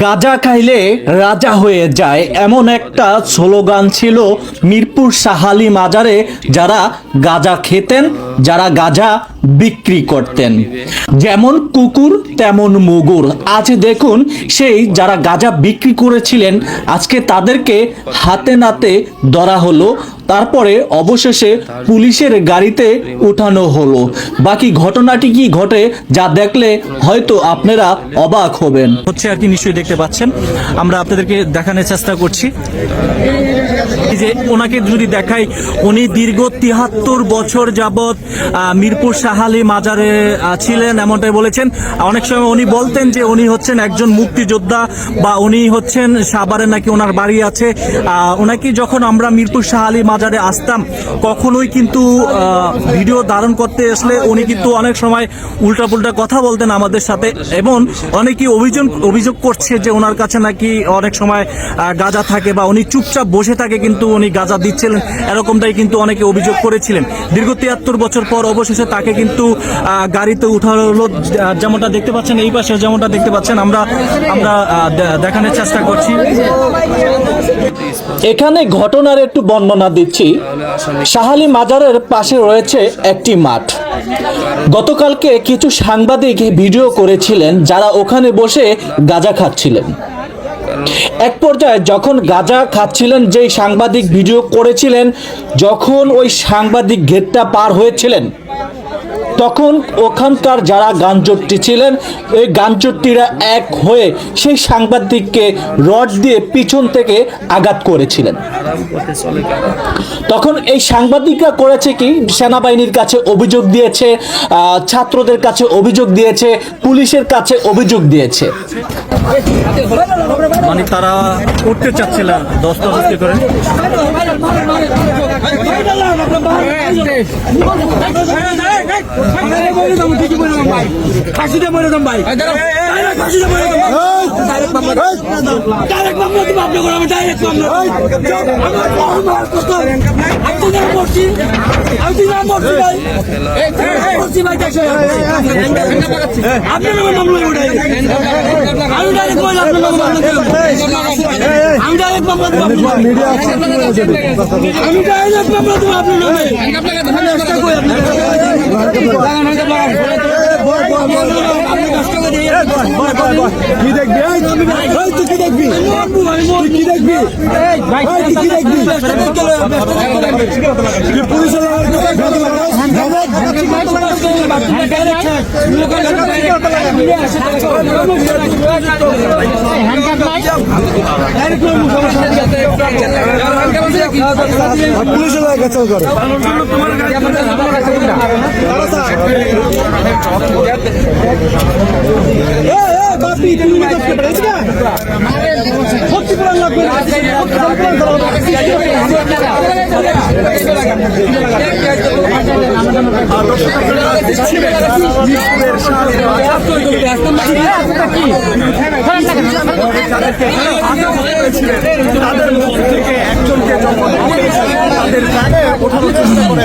গাজা খাইলে রাজা হয়ে যায় এমন একটা স্লোগান ছিল মিরপুর সাহালি মাজারে, যারা গাজা খেতেন যারা গাজা বিক্রি করতেন। যেমন কুকুর, তেমন মুগুর। আজ দেখুন, সেই যারা গাজা বিক্রি করেছিলেন, আজকে তাদেরকে হাতে নাতে ধরা হলো। তারপরে অবশেষে পুলিশের গাড়িতে উঠানো হলো। বাকি ঘটনাটি কি ঘটে, যা দেখলে হয়তো আপনারা অবাক হবেন। হচ্ছে আর কি, নিশ্চয়ই দেখতে পাচ্ছেন। আমরা আপনাদেরকে দেখানোর চেষ্টা করছি। যে ওনাকে যদি দেখাই, উনি দীর্ঘ তিহাত্তর বছর যাবৎ মিরপুর সাহালি মাজারে ছিলেন, এমনটাই বলেছেন। অনেক সময় উনি বলতেন যে উনি হচ্ছেন একজন মুক্তিযোদ্ধা বা উনি হচ্ছেন সাভারে নাকি ওনার বাড়ি আছে। ওনাকে যখন আমরা মিরপুর সাহালি মাজারে আসতাম, কখনোই কিন্তু ভিডিও ধারণ করতে আসলে উনি কিন্তু অনেক সময় উল্টাপুল্টা কথা বলতেন আমাদের সাথে। এবং অনেকেই অভিযোগ অভিযোগ করছে যে ওনার কাছে নাকি অনেক সময় গাজা থাকে বা উনি চুপচাপ বসে থাকে কিন্তু উনি গাঁজা দিচ্ছিলেন। এরকমটাই কিন্তু অনেকে অভিযোগ করেছিলেন। দীর্ঘ তিয়াত্তর বছর পর অবশেষে তাকে কিন্তু গাড়িতে উঠানো হলো। যেমনটা দেখতে পাচ্ছেন, এই পাশে যেমনটা দেখতে পাচ্ছেন, আমরা আমরা দেখানোর চেষ্টা করছি। এখানে ঘটনার একটু বর্ণনা দিচ্ছি। সাহালি মাজারের পাশে রয়েছে একটি মাঠ। গতকালকে কিছু সাংবাদিক ভিডিও করেছিলেন যারা ওখানে বসে গাঁজা খাচ্ছিলেন। এক পর্যায়ে যখন গাজা খাচ্ছিলেন, যেই সাংবাদিক ভিডিও করেছিলেন, যখন ওই সাংবাদিক গেটটা পার হয়েছিলেন তখন ওখানকার যারা গানচট্টি ছিলেন এই গানচট্টিরা এক হয়ে সেই সাংবাদিককে রড দিয়ে পিছন থেকে আঘাত করেছিলেন তখন এই সাংবাদিকরা করেছে কি সেনাবাহিনীর কাছে অভিযোগ দিয়েছে ছাত্রদের কাছে অভিযোগ দিয়েছে পুলিশের কাছে অভিযোগ দিয়েছে মানে তারা করতে চাচ্ছিল দস্তবস্তি করেন ফাঁসিতে মরে যাম ভাই। ফাঁসিতে মরে যাম ডাইরেক্ট মামলা ডাইরেক্ট মামলা দিব আপনি করে আমি ডাইরেক্ট মামলা আমার আমি তো নাম মরছি আমি তো মরছি ভাই। মরছি ভাই দেখো আপনি নামে মামলা উঠাই। আমি ডাইরেক্ট আপনার নামে মামলা আমি ডাইরেক্ট মামলা দিব আপনার আমি ডাইরেক্ট মামলা দিব আপনার নামে। চেষ্টা করি আপনি কি দেখবি? তুই কি দেখবি? দেখবি কি দেখবি পুলিশের পুলিশের কাছে করে বাপি তুমি করতে পারিস না সত্যি পুরান লাগবে তাদের মধ্যে থেকে একজনকে যখন তাদের ব্যাগে ওঠানোর চেষ্টা করে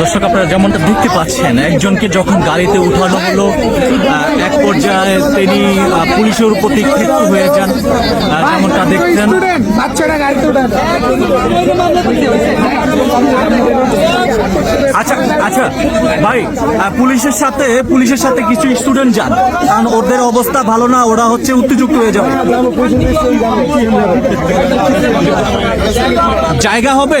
দর্শক, আপনারা যেমনটা দেখতে পাচ্ছেন, একজনকে যখন গাড়িতে উঠানো হলো এক পর্যায়ে তিনি পুলিশের প্রতি ক্ষিপ্ত হয়ে যান। যেমনটা দেখছেন আচ্ছা আচ্ছা ভাই পুলিশের সাথে পুলিশের সাথে কিছু স্টুডেন্ট যান। কারণ ওদের অবস্থা ভালো না, ওরা হচ্ছে উত্তেজুক্ত হয়ে যাবে। জায়গা হবে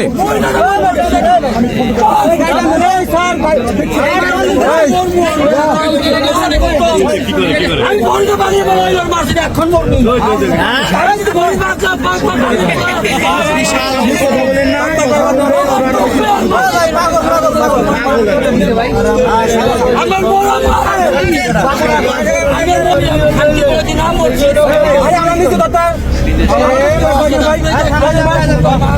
আমার